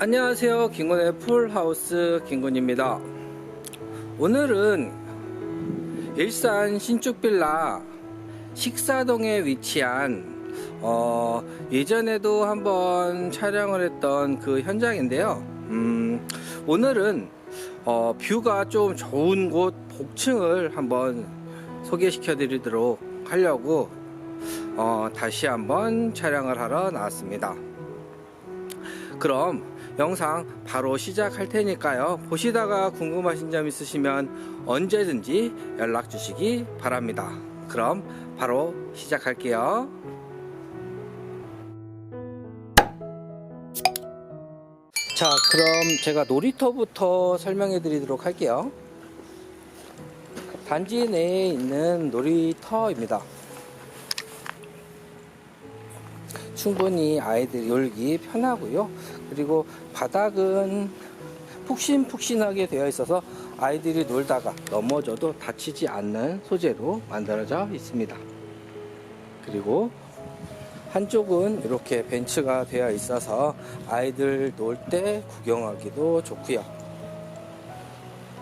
안녕하세요. 김군의 풀하우스 김군입니다. 오늘은 일산 신축빌라 식사동에 위치한 어, 예전에도 한번 촬영을 했던 그 현장인데요. 음, 오늘은 어, 뷰가 좀 좋은 곳 복층을 한번 소개시켜 드리도록 하려고 어, 다시 한번 촬영을 하러 나왔습니다. 그럼 영상 바로 시작할 테니까요. 보시다가 궁금하신 점 있으시면 언제든지 연락 주시기 바랍니다. 그럼 바로 시작할게요. 자, 그럼 제가 놀이터부터 설명해 드리도록 할게요. 단지 내에 있는 놀이터입니다. 충분히 아이들이 놀기 편하고요. 그리고 바닥은 푹신푹신하게 되어 있어서 아이들이 놀다가 넘어져도 다치지 않는 소재로 만들어져 있습니다. 그리고 한쪽은 이렇게 벤츠가 되어 있어서 아이들 놀 때 구경하기도 좋고요.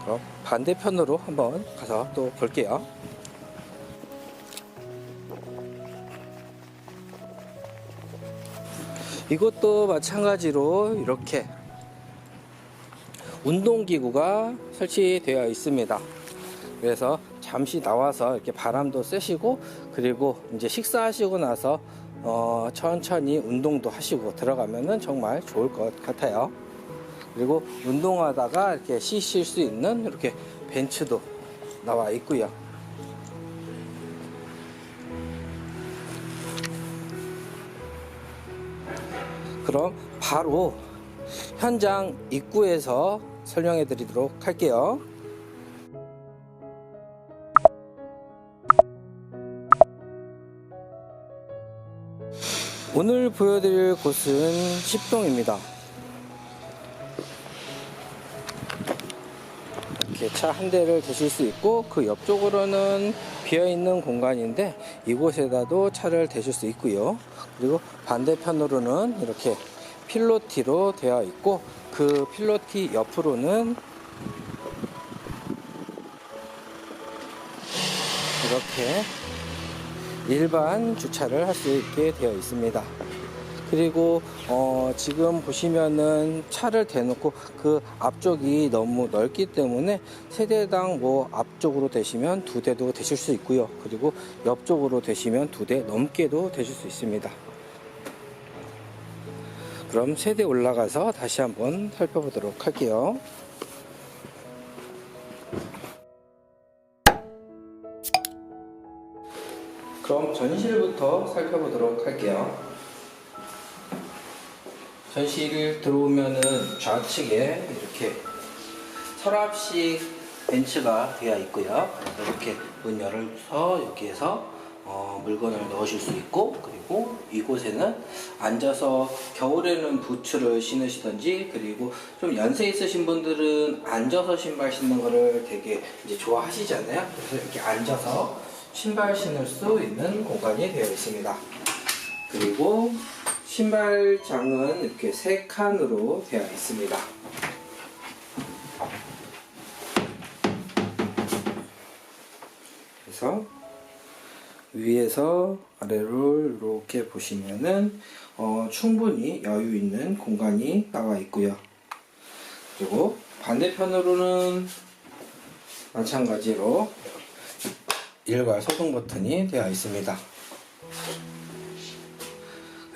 그럼 반대편으로 한번 가서 또 볼게요. 이것도 마찬가지로 이렇게 운동기구가 설치되어 있습니다. 그래서 잠시 나와서 이렇게 바람도 쐬시고 그리고 이제 식사하시고 나서 어, 천천히 운동도 하시고 들어가면은 정말 좋을 것 같아요. 그리고 운동하다가 이렇게 쉬실 수 있는 이렇게 벤츠도 나와 있고요. 그럼 바로 현장 입구에서 설명해 드리도록 할게요. 오늘 보여드릴 곳은 10동입니다. 차 한 대를 대실 수 있고 그 옆쪽으로는 비어있는 공간인데 이곳에다도 차를 대실 수 있고요. 그리고 반대편으로는 이렇게 필로티로 되어 있고 그 필로티 옆으로는 이렇게 일반 주차를 할 수 있게 되어 있습니다. 그리고 어, 지금 보시면은 차를 대놓고 그 앞쪽이 너무 넓기 때문에 세대당 뭐 앞쪽으로 대시면 두 대도 대실 수 있고요. 그리고 옆쪽으로 대시면 두 대 넘게도 대실 수 있습니다. 그럼 세대 올라가서 다시 한번 살펴보도록 할게요. 그럼 전실부터 살펴보도록 할게요. 전실 들어오면은 좌측에 이렇게 서랍식 벤츠가 되어 있고요. 이렇게 문 열어서 여기에서 어, 물건을 넣으실 수 있고 그리고 이곳에는 앉아서 겨울에는 부츠를 신으시던지 그리고 좀 연세 있으신 분들은 앉아서 신발 신는 거를 되게 이제 좋아하시잖아요. 그래서 이렇게 앉아서 신발 신을 수 있는 공간이 되어 있습니다. 그리고 신발장은 이렇게 세 칸으로 되어 있습니다. 그래서 위에서 아래로 이렇게 보시면은 어, 충분히 여유 있는 공간이 나와 있고요. 그리고 반대편으로는 마찬가지로 일괄 소등 버튼이 되어 있습니다.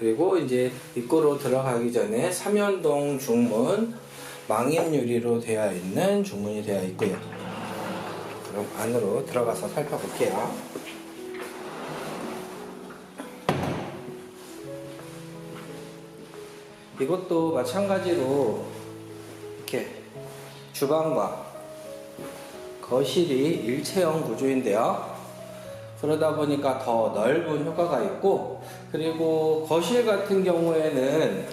그리고 이제 입구로 들어가기 전에 삼연동 중문 망인 유리로 되어 있는 중문이 되어 있고요. 그럼 안으로 들어가서 살펴볼게요. 이것도 마찬가지로 이렇게 주방과 거실이 일체형 구조인데요. 그러다 보니까 더 넓은 효과가 있고, 그리고 거실 같은 경우에는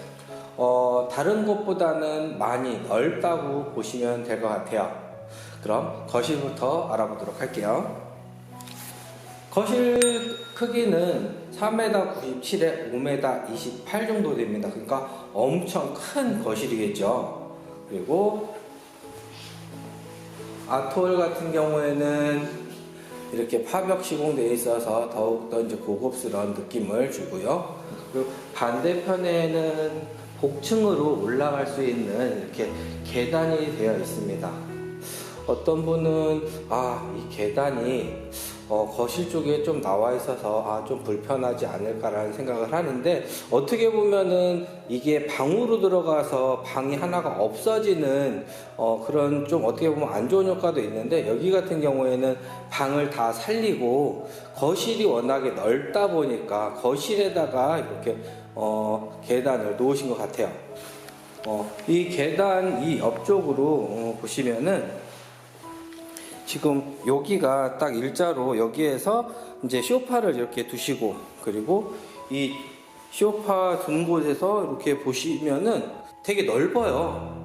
어, 다른 곳보다는 많이 넓다고 보시면 될 것 같아요. 그럼 거실부터 알아보도록 할게요. 거실 크기는 3m 97에 5m 28 정도 됩니다. 그러니까 엄청 큰 거실이겠죠. 그리고 아톨 같은 경우에는 이렇게 파벽 시공되어 있어서 더욱더 이제 고급스러운 느낌을 주고요. 그리고 반대편에는 복층으로 올라갈 수 있는 이렇게 계단이 되어 있습니다. 어떤 분은 아, 이 계단이 어, 거실 쪽에 좀 나와 있어서 아, 좀 불편하지 않을까라는 생각을 하는데 어떻게 보면은 이게 방으로 들어가서 방이 하나가 없어지는 어, 그런 좀 어떻게 보면 안 좋은 효과도 있는데 여기 같은 경우에는 방을 다 살리고 거실이 워낙에 넓다 보니까 거실에다가 이렇게 어, 계단을 놓으신 것 같아요. 어, 이 계단 이 옆쪽으로 어, 보시면은 지금 여기가 딱 일자로 여기에서 이제 쇼파를 이렇게 두시고 그리고 이 쇼파 둔 곳에서 이렇게 보시면은 되게 넓어요.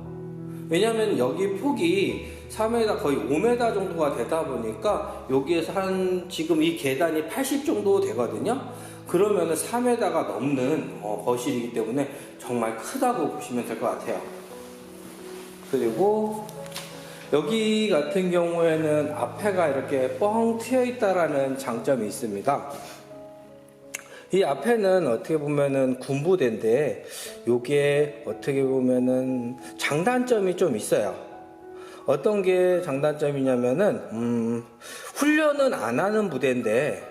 왜냐면 여기 폭이 3m 거의 5m 정도가 되다 보니까 여기에서 한 지금 이 계단이 80 정도 되거든요. 그러면은 3m가 넘는 어, 거실이기 때문에 정말 크다고 보시면 될 것 같아요. 그리고 여기 같은 경우에는 앞에가 이렇게 뻥 트여 있다라는 장점이 있습니다. 이 앞에는 어떻게 보면은 군부대인데 요게 어떻게 보면은 장단점이 좀 있어요. 어떤 게 장단점이냐면은 음, 훈련은 안 하는 부대인데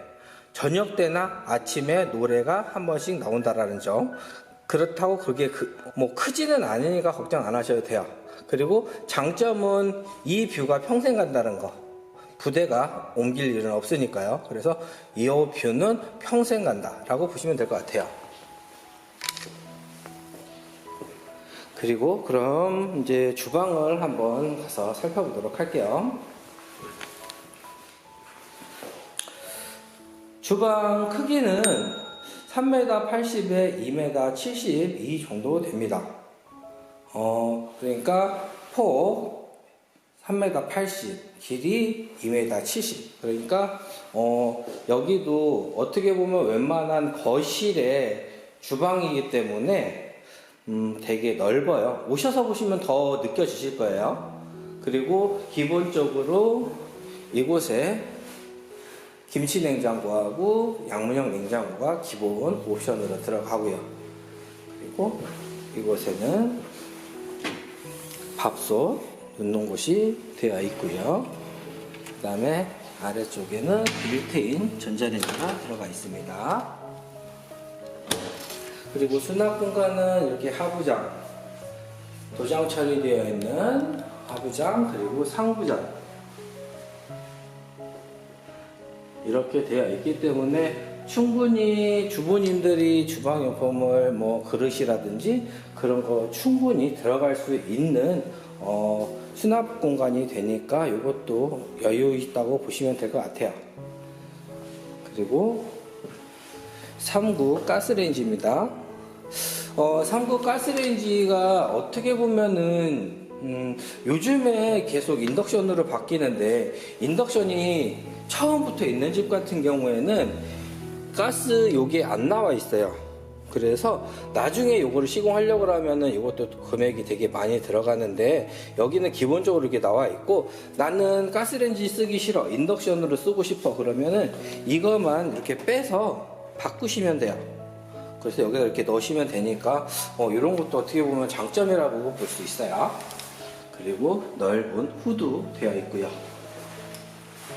저녁 때나 아침에 노래가 한 번씩 나온다라는 점. 그렇다고 그게 그, 뭐 크지는 않으니까 걱정 안 하셔도 돼요. 그리고 장점은 이 뷰가 평생 간다는 거. 부대가 옮길 일은 없으니까요. 그래서 이 뷰는 평생 간다라고 보시면 될 것 같아요. 그리고 그럼 이제 주방을 한번 가서 살펴보도록 할게요. 주방 크기는 3m 80에 2m 72 정도 됩니다. 어, 그러니까 폭 3m 80, 길이 2m 70. 그러니까 어, 여기도 어떻게 보면 웬만한 거실의 주방이기 때문에 음, 되게 넓어요. 오셔서 보시면 더 느껴지실 거예요. 그리고 기본적으로 이곳에 김치 냉장고하고 양문형 냉장고가 기본 옵션으로 들어가고요. 그리고 이곳에는 밥솥 넣는 곳이 되어 있고요. 그 다음에 아래쪽에는 빌트인 전자레인지가 들어가 있습니다. 그리고 수납 공간은 이렇게 하부장, 도장 처리되어 있는 하부장 그리고 상부장 이렇게 되어 있기 때문에 충분히 주부님들이 주방용품을 뭐 그릇이라든지 그런 거 충분히 들어갈 수 있는 어, 수납 공간이 되니까 이것도 여유 있다고 보시면 될 것 같아요. 그리고 3구 가스레인지입니다. 어, 3구 가스레인지가 어떻게 보면은 음, 요즘에 계속 인덕션으로 바뀌는데 인덕션이 처음부터 있는 집 같은 경우에는 가스 요게 안 나와 있어요. 그래서 나중에 요거를 시공하려고 하면은 이것도 금액이 되게 많이 들어가는데 여기는 기본적으로 이렇게 나와 있고 나는 가스레인지 쓰기 싫어 인덕션으로 쓰고 싶어 그러면은 이것만 이렇게 빼서 바꾸시면 돼요. 그래서 여기다 이렇게 넣으시면 되니까 어, 이런 것도 어떻게 보면 장점이라고 볼 수 있어요. 그리고 넓은 후드 되어 있고요.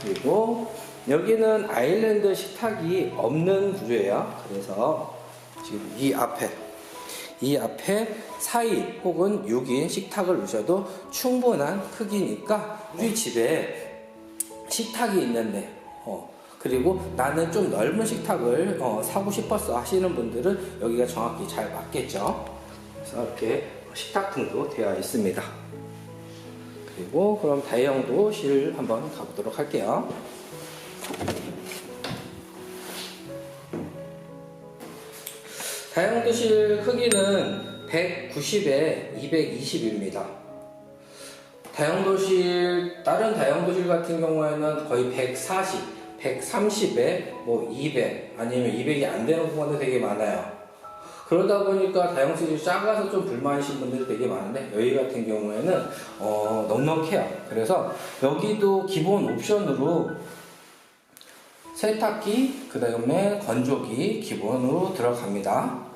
그리고 여기는 아일랜드 식탁이 없는 구조예요. 그래서 지금 이 앞에 이 앞에 4인 혹은 6인 식탁을 놓으셔도 충분한 크기니까 우리 집에 식탁이 있는데 어, 그리고 나는 좀 넓은 식탁을 어, 사고 싶었어 하시는 분들은 여기가 정확히 잘 맞겠죠. 그래서 이렇게 식탁 등도 되어 있습니다. 그리고 그럼 다이형도실 한번 가보도록 할게요. 다용도실 크기는 190에 220입니다. 다용도실, 다른 다용도실 같은 경우에는 거의 140, 130에 뭐 200 아니면 200이 안 되는 공간도 되게 많아요. 그러다 보니까 다용실이 작아서 좀 불만이신 분들이 되게 많은데 여기 같은 경우에는 어, 넉넉해요. 그래서 여기도 기본 옵션으로 세탁기, 그 다음에 건조기 기본으로 들어갑니다.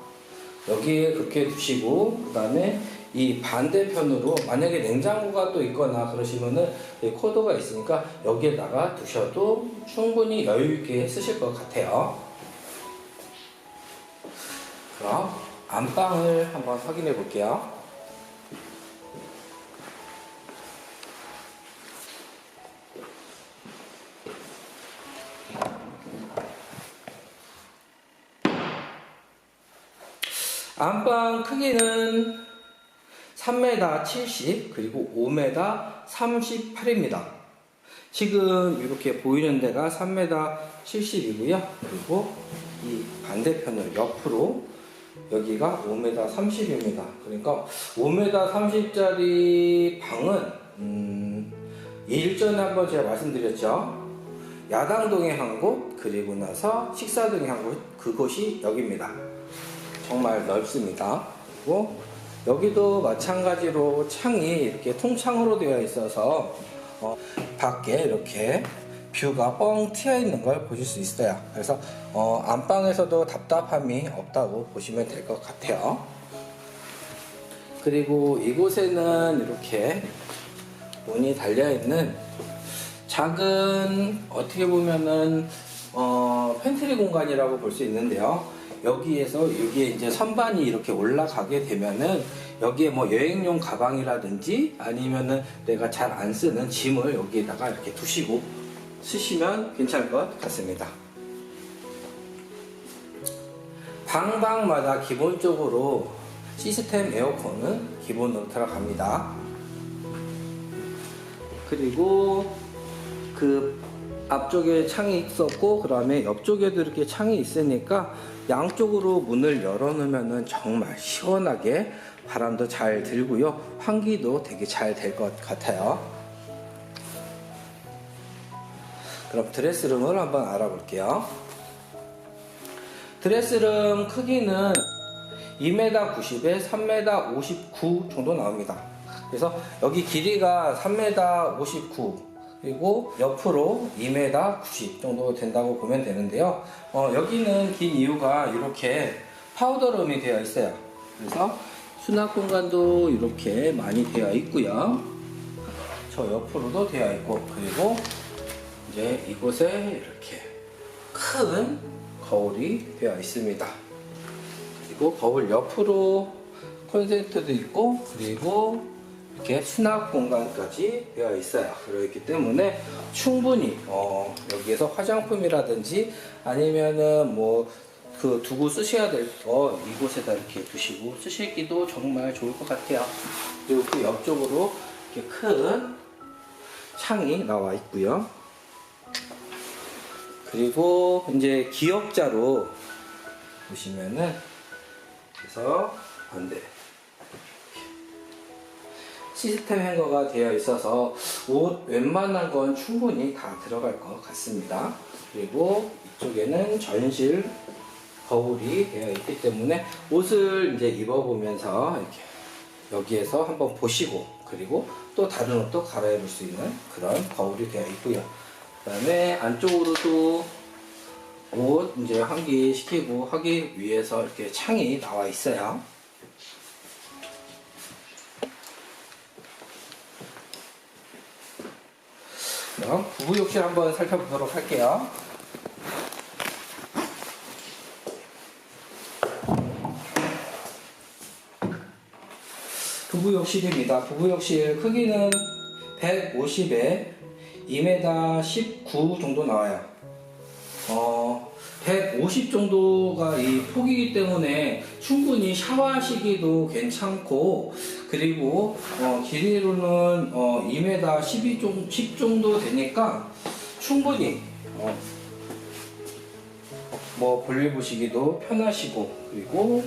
여기에 그렇게 두시고, 그 다음에 이 반대편으로 만약에 냉장고가 또 있거나 그러시면은 이 코드가 있으니까 여기에다가 두셔도 충분히 여유있게 쓰실 것 같아요. 그럼 안방을 한번 확인해 볼게요. 안방 크기는 3m 70 그리고 5m 38입니다. 지금 이렇게 보이는 데가 3m 70이고요. 그리고 이 반대편으로 옆으로 여기가 5m 30입니다. 그러니까 5m 30짜리 방은 음, 일전에 한번 제가 말씀드렸죠. 야당동에 한 곳, 그리고 나서 식사동에 한 곳, 그곳이 여기입니다. 정말 넓습니다. 그리고 여기도 마찬가지로 창이 이렇게 통창으로 되어 있어서 어, 밖에 이렇게 뷰가 뻥 튀어 있는 걸 보실 수 있어요. 그래서 어, 안방에서도 답답함이 없다고 보시면 될 것 같아요. 그리고 이곳에는 이렇게 문이 달려 있는 작은 어떻게 보면은 어, 팬트리 공간이라고 볼 수 있는데요. 여기에서 여기에 이제 선반이 이렇게 올라가게 되면은 여기에 뭐 여행용 가방이라든지 아니면은 내가 잘 안 쓰는 짐을 여기에다가 이렇게 두시고 쓰시면 괜찮을 것 같습니다. 방방마다 기본적으로 시스템 에어컨은 기본으로 들어갑니다. 그리고 그 앞쪽에 창이 있었고 그 다음에 옆쪽에도 이렇게 창이 있으니까 양쪽으로 문을 열어놓으면 정말 시원하게 바람도 잘 들고요. 환기도 되게 잘 될 것 같아요. 그럼 드레스룸을 한번 알아볼게요. 드레스룸 크기는 2m 90에 3m 59 정도 나옵니다. 그래서 여기 길이가 3m 59 그리고 옆으로 2m 90 정도 된다고 보면 되는데요. 어, 여기는 긴 이유가 이렇게 파우더룸이 되어 있어요. 그래서 수납 공간도 이렇게 많이 되어 있고요. 저 옆으로도 되어 있고 그리고 이제 이곳에 이렇게 큰 거울이 되어 있습니다. 그리고 거울 옆으로 콘센트도 있고 그리고 이렇게 수납 공간까지 되어 있어요. 그렇기 때문에 충분히 어, 여기에서 화장품이라든지 아니면은 뭐 그 두고 쓰셔야 될 거 이곳에다 이렇게 두시고 쓰시기도 정말 좋을 것 같아요. 그리고 그 옆쪽으로 이렇게 큰 창이 나와 있고요. 그리고 이제 기역자로 보시면은 그래서 반대 시스템 행거가 되어 있어서 옷 웬만한 건 충분히 다 들어갈 것 같습니다. 그리고 이쪽에는 전실 거울이 되어 있기 때문에 옷을 이제 입어보면서 이렇게 여기에서 한번 보시고 그리고 또 다른 옷도 갈아입을 수 있는 그런 거울이 되어 있고요. 그 다음에 안쪽으로도 옷 이제 환기 시키고 하기 위해서 이렇게 창이 나와 있어요. 그럼 부부 욕실 한번 살펴보도록 할게요. 부부 욕실입니다. 부부 욕실 크기는 150에 2m 19 정도 나와요. 어, 150 정도가 이 폭이기 때문에 충분히 샤워하시기도 괜찮고 그리고 어, 길이로는 어, 2m 12 정, 10 정도 되니까 충분히 어, 뭐 볼일 보시기도 편하시고 그리고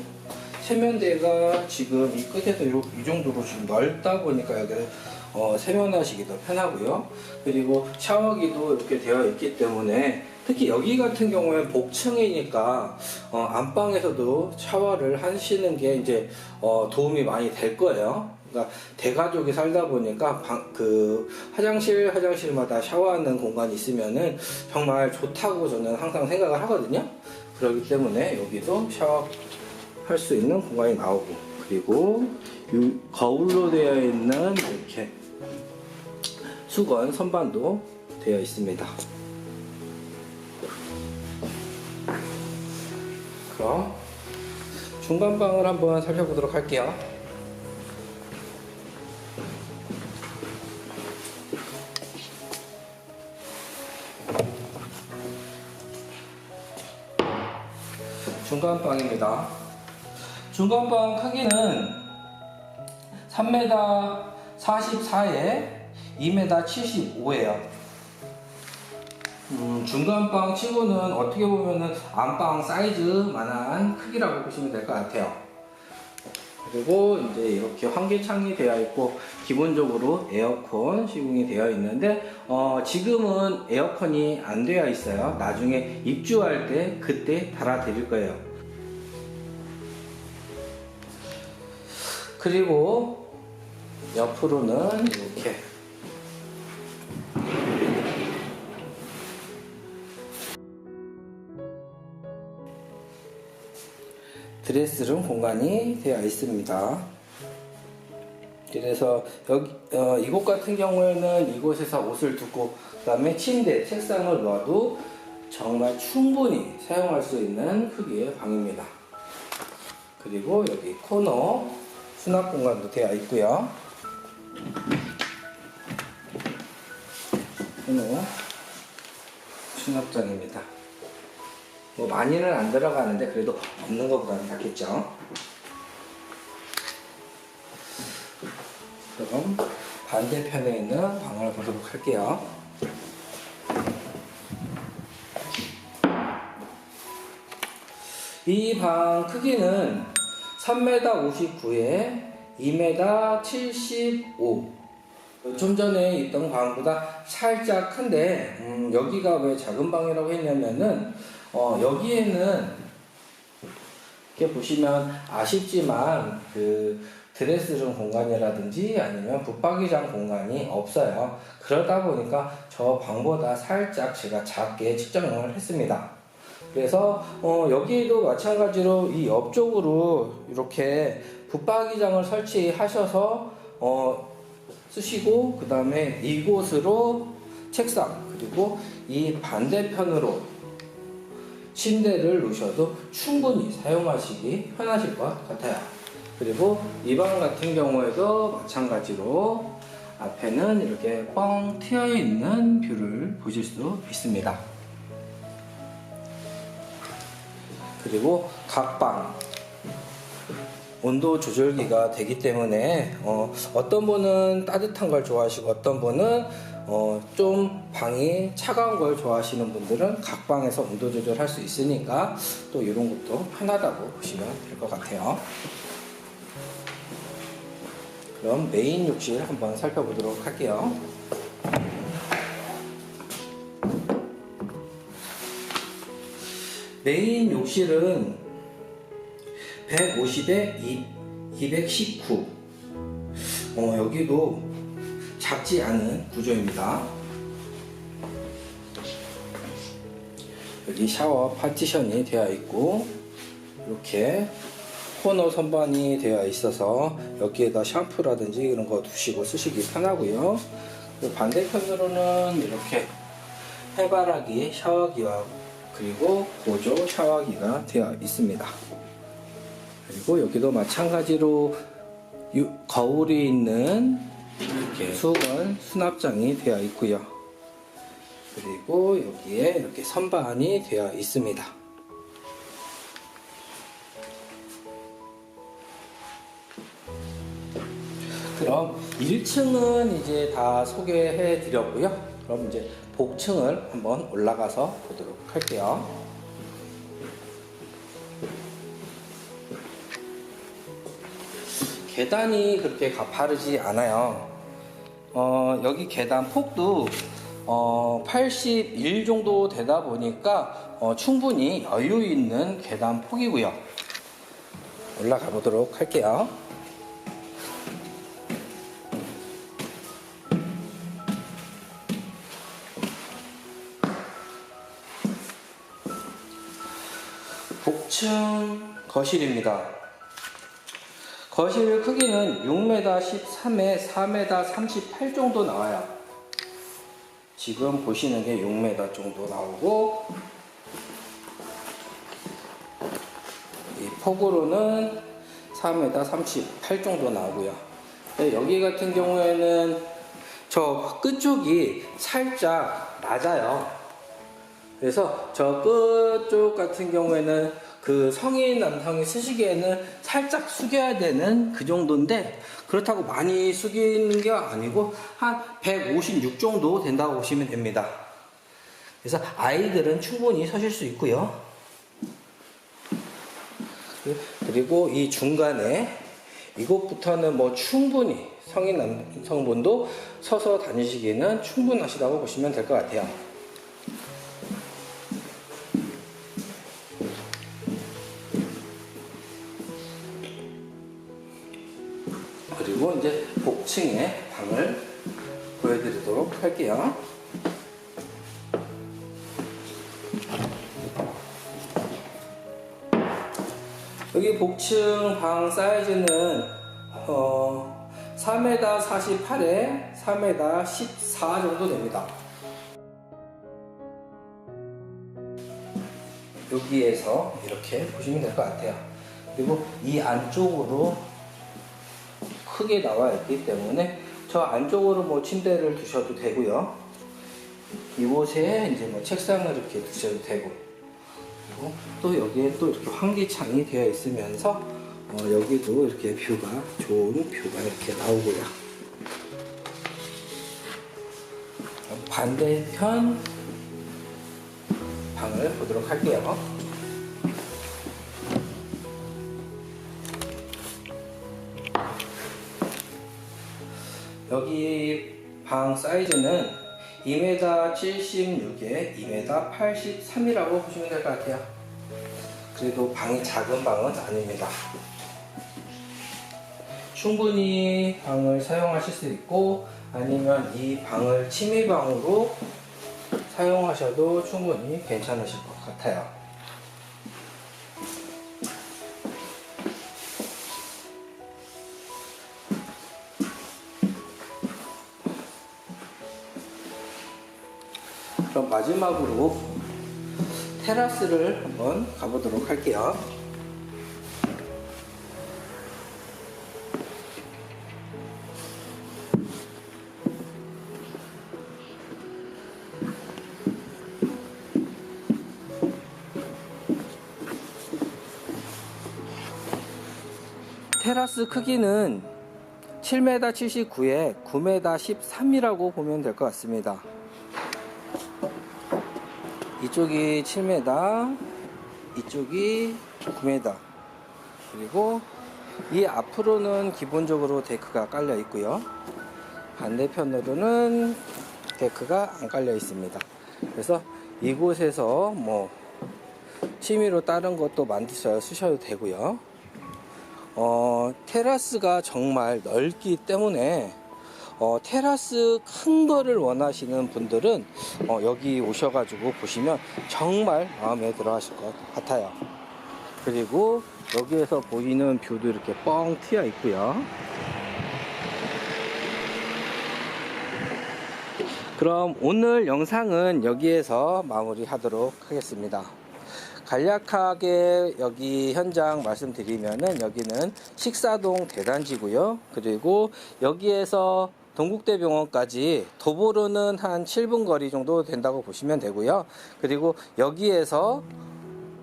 세면대가 지금 이 끝에서 요- 이 정도로 지금 넓다 보니까 여기 어, 세면하시기도 편하고요. 그리고 샤워기도 이렇게 되어 있기 때문에 특히 여기 같은 경우에 복층이니까 어, 안방에서도 샤워를 하시는 게 이제 어, 도움이 많이 될 거예요. 그러니까 대가족이 살다 보니까 방, 그 화장실 화장실마다 샤워하는 공간이 있으면은 정말 좋다고 저는 항상 생각을 하거든요. 그렇기 때문에 여기도 샤워할 수 있는 공간이 나오고 그리고 이 거울로 되어 있는 이렇게 수건 선반도 되어 있습니다. 그럼 중간 방을 한번 살펴보도록 할게요. 중간 방입니다. 중간 방 크기는 3m 44에 2m 75예요. 음, 중간방 치고는 어떻게 보면은 안방 사이즈만한 크기라고 보시면 될 것 같아요. 그리고 이제 이렇게 환기창이 되어 있고 기본적으로 에어컨 시공이 되어 있는데 어, 지금은 에어컨이 안 되어 있어요. 나중에 입주할 때 그때 달아 드릴 거예요. 그리고 옆으로는 이렇게 드레스룸 공간이 되어 있습니다. 그래서 여기 어, 이곳 같은 경우에는 이곳에서 옷을 두고 그다음에 침대, 책상을 놔도 정말 충분히 사용할 수 있는 크기의 방입니다. 그리고 여기 코너 수납 공간도 되어 있고요. 코너 수납장입니다. 뭐 많이는 안 들어가는데 그래도 없는 것보다는 낫겠죠. 그럼 반대편에 있는 방을 보도록 할게요. 이 방 크기는 3m 59에 2m 75. 좀 전에 있던 방보다 살짝 큰데 음, 여기가 왜 작은 방이라고 했냐면은 어, 여기에는 이렇게 보시면 아쉽지만 그 드레스룸 공간이라든지 아니면 붙박이장 공간이 없어요. 그러다 보니까 저 방보다 살짝 제가 작게 측정을 했습니다. 그래서 어, 여기도 마찬가지로 이 옆쪽으로 이렇게 붙박이장을 설치하셔서 어, 쓰시고 그 다음에 이곳으로 책상 그리고 이 반대편으로 침대를 놓으셔도 충분히 사용하시기 편하실 것 같아요. 그리고 이 방 같은 경우에도 마찬가지로 앞에는 이렇게 뻥 트여 있는 뷰를 보실 수 있습니다. 그리고 각 방 온도 조절기가 되기 때문에 어, 떤 분은 따뜻한 걸 좋아하시고 어떤 분은 어, 좀 방이 차가운 걸 좋아하시는 분들은 각 방에서 온도 조절할 수 있으니까 또 이런 것도 편하다고 보시면 될 것 같아요. 그럼 메인 욕실 한번 살펴보도록 할게요. 메인 욕실은 150에 219. 어, 여기도 작지 않은 구조입니다. 여기 샤워 파티션이 되어 있고, 이렇게 코너 선반이 되어 있어서 여기에다 샴푸라든지 이런 거 두시고 쓰시기 편하고요. 반대편으로는 이렇게 해바라기 샤워기와 그리고 보조 샤워기가 되어 있습니다. 그리고 여기도 마찬가지로 유- 거울이 있는 이렇게 수건 수납장이 되어 있고요. 그리고 여기에 이렇게 선반이 되어 있습니다. 그럼 1층은 이제 다 소개해 드렸고요. 그럼 이제 복층을 한번 올라가서 보도록 할게요. 계단이 그렇게 가파르지 않아요. 어, 여기 계단 폭도 어, 81 정도 되다 보니까 어, 충분히 여유 있는 계단 폭이고요. 올라가 보도록 할게요. 복층 거실입니다. 거실 크기는 6m 13에 4m 38 정도 나와요. 지금 보시는 게 6m 정도 나오고 이 폭으로는 4m 38 정도 나오고요. 네, 여기 같은 경우에는 저 끝쪽이 살짝 낮아요. 그래서 저 끝쪽 같은 경우에는 그 성인 남성이 쓰시기에는 살짝 숙여야 되는 그 정도인데 그렇다고 많이 숙이는 게 아니고 한 156 정도 된다고 보시면 됩니다. 그래서 아이들은 충분히 서실 수 있고요. 그리고 이 중간에 이곳부터는 뭐 충분히 성인 남성분도 서서 다니시기에는 충분하시다고 보시면 될 것 같아요. 2층의 방을 보여드리도록 할게요. 여기 복층 방 사이즈는 어, 3m 48에 3m 14 정도 됩니다. 여기에서 이렇게 보시면 될 것 같아요. 그리고 이 안쪽으로 크게 나와 있기 때문에 저 안쪽으로 뭐 침대를 두셔도 되고요. 이곳에 이제 뭐 책상을 이렇게 두셔도 되고 또 여기에 또 이렇게 환기창이 되어 있으면서 어, 여기도 이렇게 뷰가 좋은 뷰가 이렇게 나오고요. 반대편 방을 보도록 할게요. 여기 방 사이즈는 2m 76에 2m 83이라고 보시면 될 것 같아요. 그래도 방이 작은 방은 아닙니다. 충분히 방을 사용하실 수 있고 아니면 이 방을 취미방으로 사용하셔도 충분히 괜찮으실 것 같아요. 마지막으로 테라스를 한번 가보도록 할게요. 테라스 크기는 7m 79에 9m 13이라고 보면 될 것 같습니다. 이쪽이 7m, 이쪽이 9m. 그리고 이 앞으로는 기본적으로 데크가 깔려 있고요. 반대편으로는 데크가 안 깔려 있습니다. 그래서 이곳에서 뭐 취미로 다른 것도 만드셔 쓰셔도 되고요. 어, 테라스가 정말 넓기 때문에 어, 테라스 큰 거를 원하시는 분들은 어, 여기 오셔가지고 보시면 정말 마음에 들어 하실 것 같아요. 그리고 여기에서 보이는 뷰도 이렇게 뻥 튀어 있고요. 그럼 오늘 영상은 여기에서 마무리 하도록 하겠습니다. 간략하게 여기 현장 말씀드리면은 여기는 식사동 대단지고요. 그리고 여기에서 동국대병원까지 도보로는 한 7분 거리 정도 된다고 보시면 되고요. 그리고 여기에서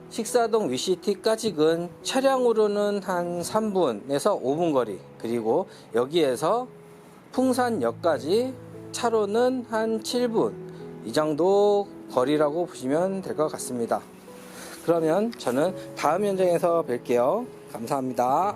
식사동 위시티까지는 차량으로는 한 3분에서 5분 거리. 그리고 여기에서 풍산역까지 차로는 한 7분. 이 정도 거리라고 보시면 될 것 같습니다. 그러면 저는 다음 현장에서 뵐게요. 감사합니다.